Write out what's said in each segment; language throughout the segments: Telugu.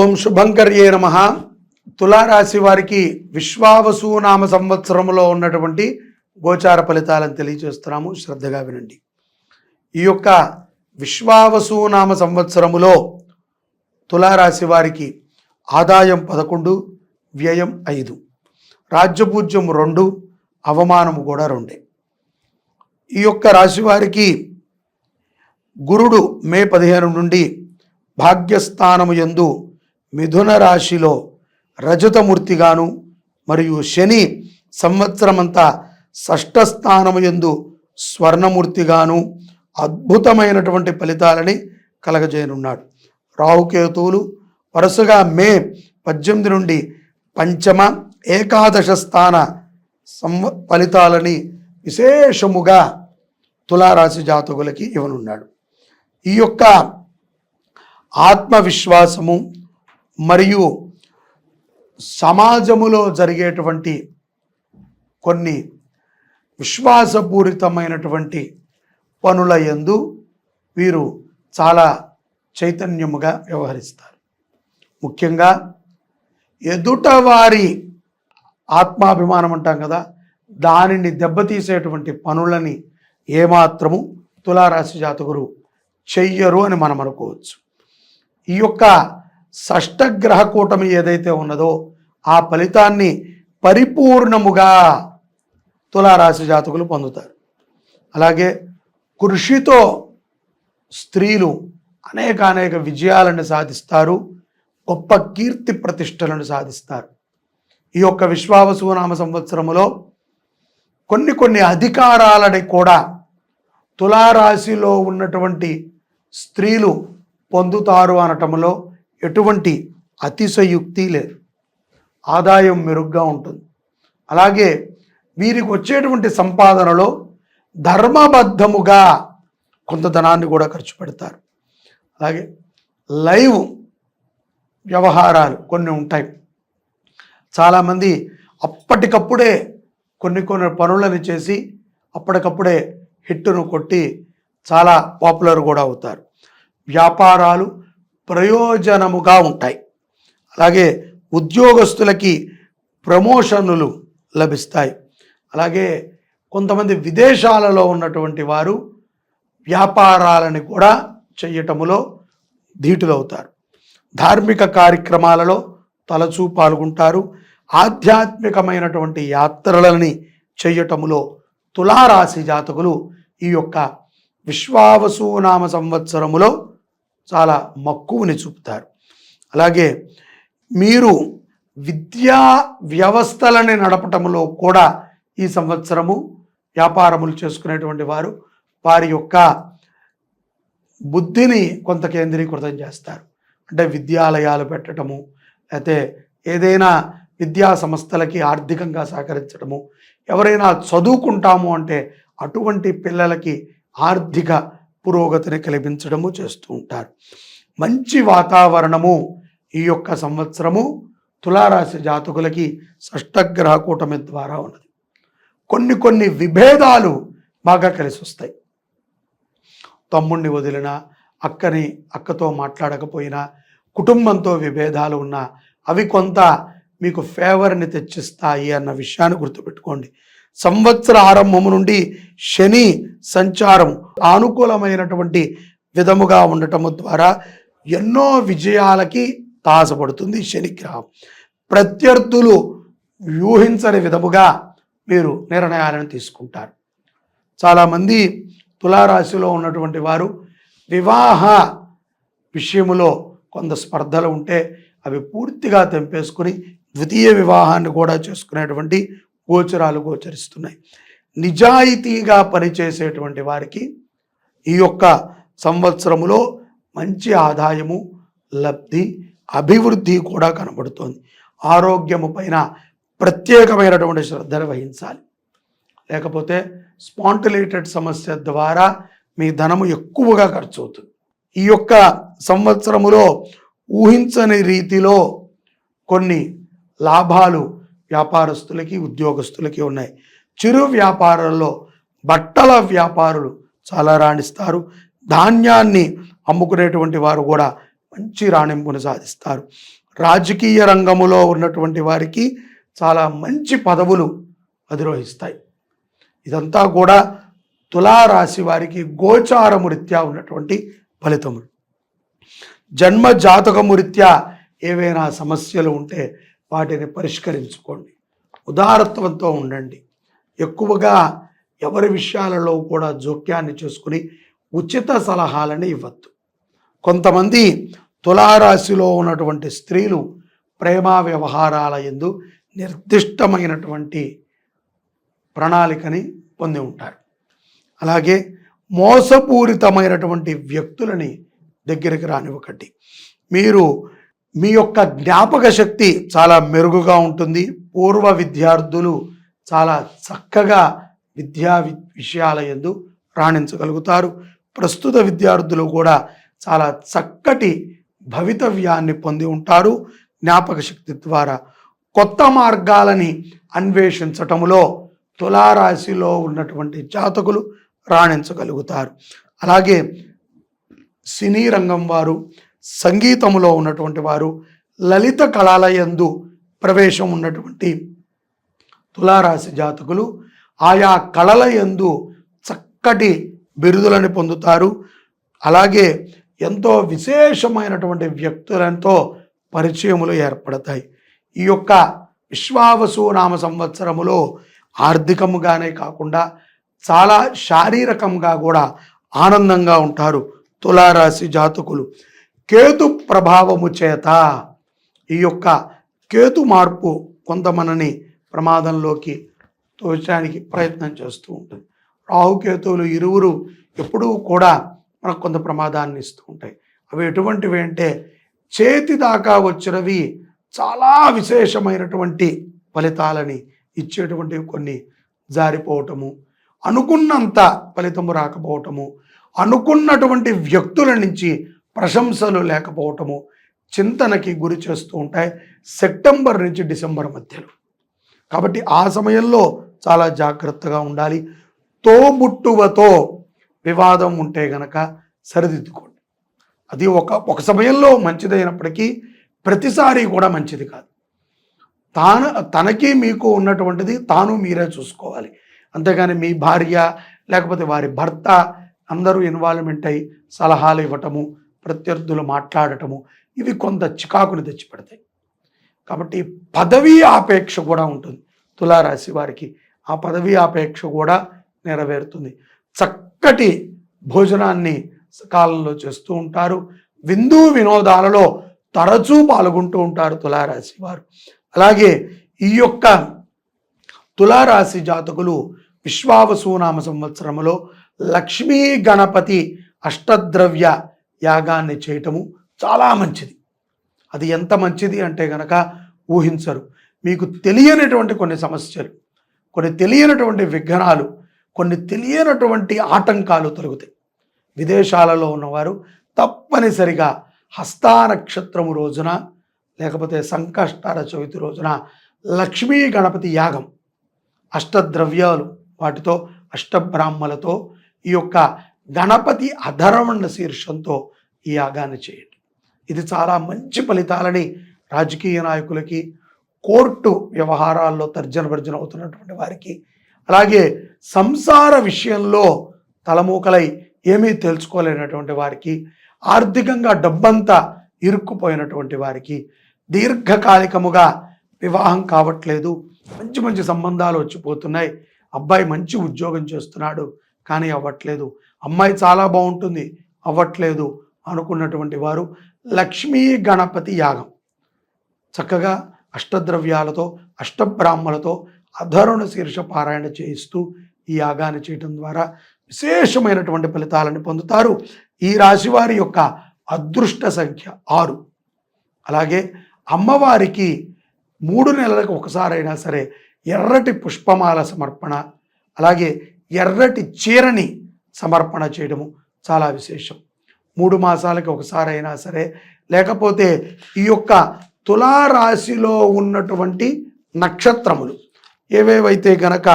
ఓం శుభంకర్యే నమ. తులారాశి వారికి విశ్వావసునామ సంవత్సరంలో ఉన్నటువంటి గోచార ఫలితాలను తెలియజేస్తున్నాము. శ్రద్ధగా వినండి. ఈ యొక్క విశ్వావసునామ సంవత్సరములో తులారాశి వారికి ఆదాయం పదకొండు వ్యయం ఐదు రాజ్యపూజ్యం రెండు అవమానము కూడా రెండే. ఈ యొక్క రాశి వారికి గురుడు మే పదిహేను నుండి భాగ్యస్థానము యందు మిథున రాశిలో రజతమూర్తిగాను మరియు శని సంవత్సరమంతా షష్ఠ స్థానము యందు స్వర్ణమూర్తిగాను అద్భుతమైనటువంటి ఫలితాలని కలగజేయనున్నాడు. రాహుకేతువులు వరుసగా మే పద్దెనిమిది నుండి పంచమ ఏకాదశ స్థాన సంవ ఫలితాలని విశేషముగా తులారాశి జాతకులకి ఇవ్వనున్నాడు. ఈ యొక్క ఆత్మవిశ్వాసము మరియు సమాజములో జరిగేటువంటి కొన్ని విశ్వాసపూరితమైనటువంటి పనుల యందు వీరు చాలా చైతన్యముగా వ్యవహరిస్తారు. ముఖ్యంగా ఎదుటవారి ఆత్మాభిమానం అంటాం కదా దానిని దెబ్బతీసేటువంటి పనులని ఏమాత్రము తులారాశి జాతకులు చెయ్యరు అని మనం అనుకోవచ్చు. ఈ యొక్క షష్టగ్రహ కూటమి ఏదైతే ఉన్నదో ఆ ఫలితాన్ని పరిపూర్ణముగా తులారాశి జాతకులు పొందుతారు. అలాగే కృషితో స్త్రీలు అనేక అనేక విజయాలను సాధిస్తారు గొప్ప కీర్తి ప్రతిష్టలను సాధిస్తారు. ఈ యొక్క విశ్వావసునామ సంవత్సరములో కొన్ని కొన్ని అధికారాలని కూడా తులారాశిలో ఉన్నటువంటి స్త్రీలు పొందుతారు అనటంలో ఎటువంటి అతిశయుక్తి లేదు. ఆదాయం మెరుగ్గా ఉంటుంది. అలాగే వీరికి వచ్చేటువంటి సంపాదనలో ధర్మబద్ధముగా కొంత ధనాన్ని కూడా ఖర్చు పెడతారు. అలాగే లైవ్ వ్యవహారాలు కొన్ని ఉంటాయి. చాలామంది అప్పటికప్పుడే కొన్ని కొన్ని పనులను చేసి అప్పటికప్పుడే హిట్టును కొట్టి చాలా పాపులర్ కూడా అవుతారు. వ్యాపారాలు ప్రయోజనముగా ఉంటాయి. అలాగే ఉద్యోగస్తులకి ప్రమోషన్లు లభిస్తాయి. అలాగే కొంతమంది విదేశాలలో ఉన్నటువంటి వారు వ్యాపారాలని కూడా చేయటములో ధీటులవుతారు. ధార్మిక కార్యక్రమాలలో తలచూ పాల్గొంటారు. ఆధ్యాత్మికమైనటువంటి యాత్రలని చేయటములో తులారాశి జాతకులు ఈ యొక్క విశ్వావసునామ సంవత్సరములో చాలా మక్కువని చూపుతారు. అలాగే మీరు విద్యా వ్యవస్థలని నడపటంలో కూడా ఈ సంవత్సరము వ్యాపారములు చేసుకునేటువంటి వారు వారి యొక్క బుద్ధిని కొంత కేంద్రీకృతం చేస్తారు. అంటే విద్యాలయాలు పెట్టడము అయితే ఏదైనా విద్యా సంస్థలకి ఆర్థికంగా సహకరించడము ఎవరైనా చదువుకుంటాము అంటే అటువంటి పిల్లలకి ఆర్థిక పురోగతిని కల్పించడము చేస్తూ ఉంటారు. మంచి వాతావరణము ఈ యొక్క సంవత్సరము తులారాశి జాతకులకి షష్టగ్రహ కూటమి ద్వారా ఉన్నది. కొన్ని కొన్ని విభేదాలు బాగా కలిసి వస్తాయి. తమ్ముణ్ణి వదిలిన అక్కని అక్కతో మాట్లాడకపోయినా కుటుంబంతో విభేదాలు ఉన్నా అవి కొంత మీకు ఫేవర్ని తెచ్చిస్తాయి అన్న విషయాన్ని గుర్తుపెట్టుకోండి. సంవత్సర ఆరంభము నుండి శని సంచారం అనుకూలమైనటువంటి విధముగా ఉండటము ద్వారా ఎన్నో విజయాలకి తాసపడుతుంది శనిగ్రహం. ప్రత్యర్థులు ఊహించని విధముగా మీరు నిర్ణయాలను తీసుకుంటారు. చాలామంది తులారాశిలో ఉన్నటువంటి వారు వివాహ విషయంలో కొంత స్పర్ధలు ఉంటే అవి పూర్తిగా తెంపేసుకుని ద్వితీయ వివాహాన్ని కూడా చేసుకునేటువంటి గోచరాలు గోచరిస్తున్నాయి. నిజాయితీగా పనిచేసేటువంటి వారికి ఈ యొక్క సంవత్సరములో మంచి ఆదాయము లబ్ధి అభివృద్ధి కూడా కనబడుతోంది. ఆరోగ్యము పైన ప్రత్యేకమైనటువంటి శ్రద్ధను వహించాలి. లేకపోతే స్పాంటిలేటెడ్ సమస్య ద్వారా మీ ధనము ఎక్కువగా ఖర్చు అవుతుంది ఈ యొక్క సంవత్సరములో ఊహించని రీతిలో కొన్ని లాభాలు వ్యాపారస్తులకి ఉద్యోగస్తులకి ఉన్నాయి. చిరు వ్యాపారంలో బట్టల వ్యాపారులు చాలా రాణిస్తారు. ధాన్యాన్ని అమ్ముకునేటువంటి వారు కూడా మంచి రాణింపును సాధిస్తారు. రాజకీయ రంగములో ఉన్నటువంటి వారికి చాలా మంచి పదవులు అధిరోహిస్తాయి. ఇదంతా కూడా తులారాశి వారికి గోచారము రీత్యా ఉన్నటువంటి ఫలితములు. జన్మ జాతకము రీత్యా ఏవైనా సమస్యలు ఉంటే వాటిని పరిష్కరించుకోండి. ఉదారత్వంతో ఉండండి. ఎక్కువగా ఎవరి విషయాలలో కూడా జోక్యాన్ని చేసుకుని ఉచిత సలహాలని ఇవ్వద్దు. కొంతమంది తులారాశిలో ఉన్నటువంటి స్త్రీలు ప్రేమ వ్యవహారాల ఎందు నిర్దిష్టమైనటువంటి ప్రణాళికని పొంది ఉంటారు. అలాగే మోసపూరితమైనటువంటి వ్యక్తులని దగ్గరికి రానివ్వకండి. మీరు మీ యొక్క జ్ఞాపక శక్తి చాలా మెరుగుగా ఉంటుంది. పూర్వ విద్యార్థులు చాలా చక్కగా విద్యా వి- విషయాల ఎందు రాణించగలుగుతారు. ప్రస్తుత విద్యార్థులు కూడా చాలా చక్కటి భవితవ్యాన్ని పొంది ఉంటారు. జ్ఞాపక శక్తి ద్వారా కొత్త మార్గాలని అన్వేషించటములో తులారాశిలో ఉన్నటువంటి జాతకులు రాణించగలుగుతారు. అలాగే సినీ రంగం వారు సంగీతములో ఉన్నటువంటి వారు లలిత కళల యందు ప్రవేశం ఉన్నటువంటి తులారాశి జాతకులు ఆయా కళల యందు చక్కటి బిరుదులను పొందుతారు. అలాగే ఎంతో విశేషమైనటువంటి వ్యక్తులతో పరిచయములు ఏర్పడతాయి. ఈ యొక్క విశ్వావసు నామ సంవత్సరములో ఆర్థికముగానే కాకుండా చాలా శారీరకంగా కూడా ఆనందంగా ఉంటారు తులారాశి జాతకులు. కేతు ప్రభావము చేత ఈ యొక్క కేతు మార్పు కొంతమందిని ప్రమాదంలోకి తోచడానికి ప్రయత్నం చేస్తూ ఉంటుంది. రాహుకేతువులు ఇరువురు ఎప్పుడూ కూడా మనకు కొంత ప్రమాదాన్ని ఇస్తూ ఉంటాయి. అవి ఎటువంటివి అంటే చేతి దాకా వచ్చినవి చాలా విశేషమైనటువంటి ఫలితాలని ఇచ్చేటువంటి కొన్ని జారిపోవటము అనుకున్నంత ఫలితము రాకపోవటము అనుకున్నటువంటి వ్యక్తుల నుంచి ప్రశంసలు లేకపోవటము చింతనకి గురి చేస్తూ ఉంటాయి సెప్టెంబర్ నుంచి డిసెంబర్ మధ్యలో. కాబట్టి ఆ సమయంలో చాలా జాగ్రత్తగా ఉండాలి. తోబుట్టువతో వివాదం ఉంటే గనక సరిదిద్దుకోండి. అది ఒక ఒక సమయంలో మంచిదైనప్పటికీ ప్రతిసారి కూడా మంచిది కాదు. తాను తనకి మీకు ఉన్నటువంటిది తాను మీరే చూసుకోవాలి. అంతేగాని మీ భార్య లేకపోతే వారి భర్త అందరూ ఇన్వాల్వ్మెంట్ అయ్యి సలహాలు ఇవ్వటము ప్రత్యర్థులు మాట్లాడటము ఇవి కొంత చికాకుని తెచ్చిపెడతాయి. కాబట్టి పదవీ ఆపేక్ష కూడా ఉంటుంది. తులారాశి వారికి ఆ పదవీ ఆపేక్ష కూడా నెరవేరుతుంది. చక్కటి భోజనాన్ని సకాలంలో చేస్తూ ఉంటారు. విందు వినోదాలలో తరచూ పాల్గొంటూ ఉంటారు తులారాశి వారు. అలాగే ఈ యొక్క తులారాశి జాతకులు విశ్వావసునామ సంవత్సరంలో లక్ష్మీ గణపతి అష్టద్రవ్య యాగాన్ని చేయటము చాలా మంచిది. అది ఎంత మంచిది అంటే గనక ఊహించరు. మీకు తెలియనటువంటి కొన్ని సమస్యలు కొన్ని తెలియనటువంటి విఘ్నాలు కొన్ని తెలియనటువంటి ఆటంకాలు తొలుగుతాయి. విదేశాలలో ఉన్నవారు తప్పనిసరిగా హస్తానక్షత్రము రోజున లేకపోతే సంకష్టార చవితి రోజున లక్ష్మీ గణపతి యాగం అష్టద్రవ్యాలు వాటితో అష్టబ్రాహ్మలతో ఈ యొక్క గణపతి అధర్వణ శీర్షంతో ఈ యాగాన్ని చేయండి. ఇది చాలా మంచి ఫలితాలని రాజకీయ నాయకులకి కోర్టు వ్యవహారాల్లో తర్జన భర్జన అవుతున్నటువంటి వారికి అలాగే సంసార విషయంలో తలమూకలై ఏమీ తెలుసుకోలేనటువంటి వారికి ఆర్థికంగా డబ్బంతా ఇరుక్కుపోయినటువంటి వారికి దీర్ఘకాలికముగా వివాహం కావట్లేదు మంచి మంచి సంబంధాలు వచ్చిపోతున్నాయి అబ్బాయి మంచి ఉద్యోగం చేస్తున్నాడు కానీ అవ్వట్లేదు. అమ్మాయి చాలా బాగుంటుంది. అవ్వట్లేదు అనుకున్నటువంటి వారు లక్ష్మీ గణపతి యాగం. చక్కగా అష్టద్రవ్యాలతో అష్టబ్రాహ్మలతో అధరుణ శీర్ష పారాయణ చేయిస్తూ ఈ యాగాన్ని చేయటం ద్వారా విశేషమైనటువంటి ఫలితాలను పొందుతారు. ఈ రాశివారి యొక్క అదృష్ట సంఖ్య ఆరు. అలాగే అమ్మవారికి మూడు నెలలకు ఒకసారైనా సరే ఎర్రటి పుష్పమాల సమర్పణ అలాగే ఎర్రటి చీరని సమర్పణ చేయడము చాలా విశేషం. మూడు మాసాలకి ఒకసారి అయినా సరే లేకపోతే ఈ యొక్క తులారాశిలో ఉన్నటువంటి నక్షత్రములు. ఏవేవైతే గనక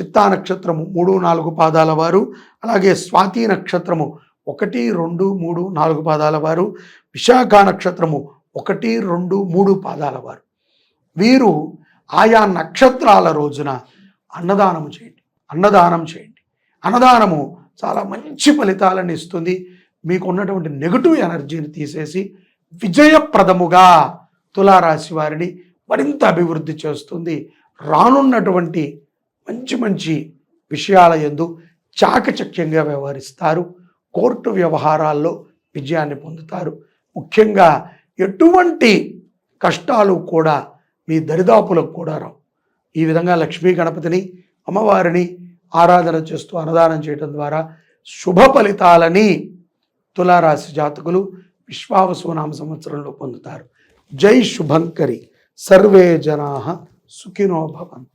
చిత్తా నక్షత్రము మూడు నాలుగు పాదాల వారు అలాగే స్వాతి నక్షత్రము ఒకటి రెండు మూడు నాలుగు పాదాల వారు విశాఖ నక్షత్రము ఒకటి రెండు మూడు పాదాల వారు. వీరు ఆయా నక్షత్రాల రోజున అన్నదానం చేయండి. అన్నదానం చేయండి. అన్నదానము చాలా మంచి ఫలితాలను ఇస్తుంది. మీకు ఉన్నటువంటి నెగటివ్ ఎనర్జీని తీసేసి విజయప్రదముగా తులారాశి వారిని మరింత అభివృద్ధి చేస్తుంది. రానున్నటువంటి మంచి మంచి విషయాల ఎందు చాకచక్యంగా వ్యవహరిస్తారు. కోర్టు వ్యవహారాల్లో విజయాన్ని పొందుతారు. ముఖ్యంగా ఎటువంటి కష్టాలు కూడా మీ దరిదాపులకు కూడా రావు. ఈ విధంగా లక్ష్మీ గణపతిని అమ్మవారిని ఆరాధన చేస్తూ అన్నదానం చేయడం ద్వారా శుభ ఫలితాలని తులారాశి జాతకులు విశ్వావసునామ సంవత్సరంలో పొందుతారు. జై శుభంకరి. సర్వే జనా సుఖినో భవంతు.